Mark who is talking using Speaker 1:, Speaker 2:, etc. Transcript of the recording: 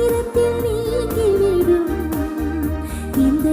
Speaker 1: சக்கரத்தில் நீங்கிவிடும் இந்த